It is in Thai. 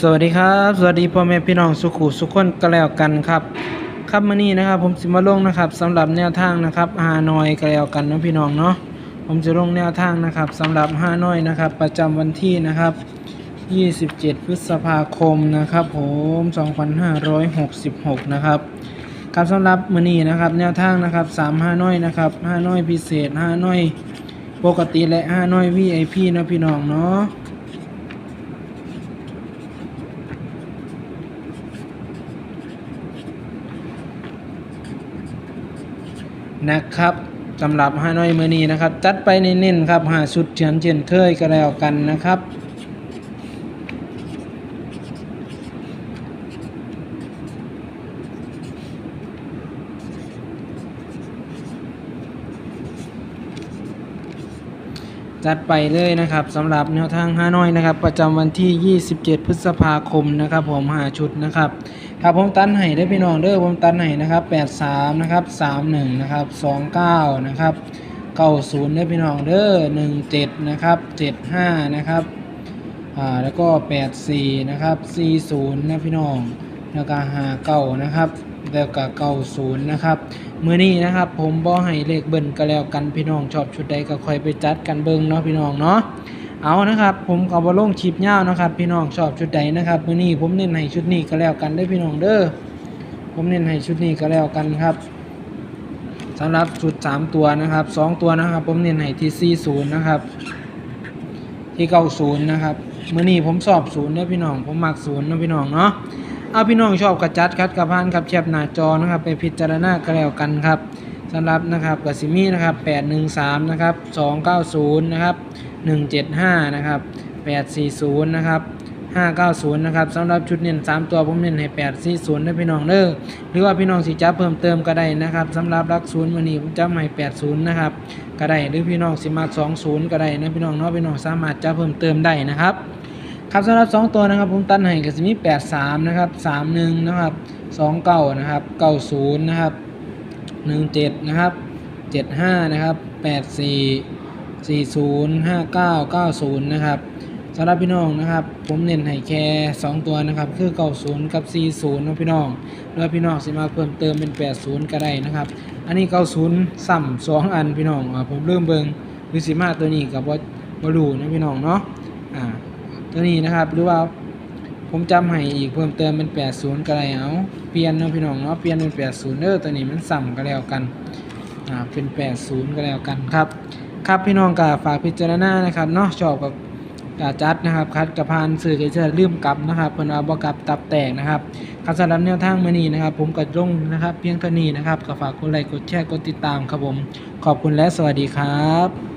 สวัสดีครับ สวัสดีพ่อแม่พี่น้องสุขุสุขคนก็แล้วกันครับ ครับมื้อนี้นะครับ ผมสิมาลงนะครับสำหรับแนวทางนะครับฮานอยก็แล้วกันนะพี่น้องเนาะผมจะลงแนวทางนะครับสำหรับฮานอยนะครับ ประจำวันที่นะครับ 27 พฤษภาคมนะครับ ผม 2566 นะครับครับสำหรับมื้อนี้นะครับ แนวทางนะครับ3ฮานอยนะครับฮานอยพิเศษฮานอยปกติและฮานอย VIP นะพี่น้องเนาะ นะครับสำหรับฮานอยมือนี้นะครับ จัดไปเน้นๆครับหาชุดเฉียนเฉียนเคยก็แล้วกันนะครับจัดไปเลยนะครับสำหรับแนวทางฮานอยนะครับ ประจำวันที่ 27 พฤษภาคมนะครับ ผมหาชุดนะครับ ครับผมตันให้ได้พี่น้องเด้อผมตันให้นะครับ83นะครับ31นะครับ29นะครับ90ได้พี่น้องเด้อ17นะครับ75นะครับอ่าแล้วก็84นะครับ40นะพี่น้องแล้วก็59นะครับแล้วก็90นะครับมื้อนี้นะครับผมบ่ให้เลขเบิ่นก็แล้วกันพี่น้องชอบชุดใดก็ค่อยไปจัดกันเบิ่งเนาะพี่น้องเนาะ เอานะครับผมก็บ่ลงคลิปยานะครับ พี่น้องชอบชุดใดนะครับมื้อนี้ผมเน้นให้ชุดนี้ก็แล้วกันเด้พี่น้องเด้อผมเน้นให้ชุดนี้ก็แล้วกันครับสำหรับชุด 3 ตัวนะครับสองตัวนะครับ ผมเน้นให้ที่40นะครับ ที่90นะครับมื้อนี้ผมสอบ0เด้พี่น้อง ผมมัก0เนาะพี่น้องเนาะเอาพี่น้องชอบกระจัดคัดกระพานครับแคปหน้าจอนะครับ ไปพิจารณาก็แล้วกันครับสำหรับนะครับกสิมี่นะครับ813นะครับ290นะครับ 175 นะครับ 840 นะครับ 590 นะครับสำหรับชุดเน้น3 ตัวผมเน้นให้ 840นะพี่น้องเด้อหรือว่าพี่น้องสิจับเพิ่มเติมก็ได้นะครับสำหรับรักศูนย์วันนี้ผมจับให้ 80 นะครับก็ได้หรือพี่น้องสิมัก20 ก็ได้นะพี่น้องเนาะพี่น้องสามารถจับเพิ่มเติมได้นะครับครับสำหรับ 2 ตัวนะครับผมตันให้ก็จะมี83 นะครับ 31 นะครับ 29 นะครับ 90 นะครับ 17 นะครับ 75 นะครับ 84 40 59 90 นะครับสำหรับพี่น้องนะครับ ผมเน้นให้แค่2ตัวนะครับ คือ 90 กับ 40นะพี่น้องแล้วพี่น้องสิมาเพิ่มเติมเป็น 80 ก็ได้นะครับ อันนี้ 90ซ้ำ2อันพี่น้องอ่าผมเริ่มเบิงหรือสิมาตัวนี้กับว่าบรูนะพี่น้องเนาะอ่าตัวนี้นะครับหรือว่าผมจำให้อีกเพิ่มเติมเป็น 80 ก็ได้เอาเปลี่ยนนะพี่น้องเนาะเปลี่ยนเป็น 80เด้อตัวนี้มันซ้ำก็แล้วกันอ่าเป็น 80 ก็แล้วกันครับ ครับพี่น้องก็ฝากพิจารณานะครับเนาะชอบกับกาจัดนะครับคัดกระพานสื่อจะลืมกลับนะครับเพิ่นว่าบ่กลับตับแตกนะครับครับสำหรับแนวทางมื้อนี้นะครับ ผมก็ลงนะครับ เพียงเท่านี้นะครับก็ฝากกดไลค์กดแชร์กดติดตามครับผม ขอบคุณและสวัสดีครับ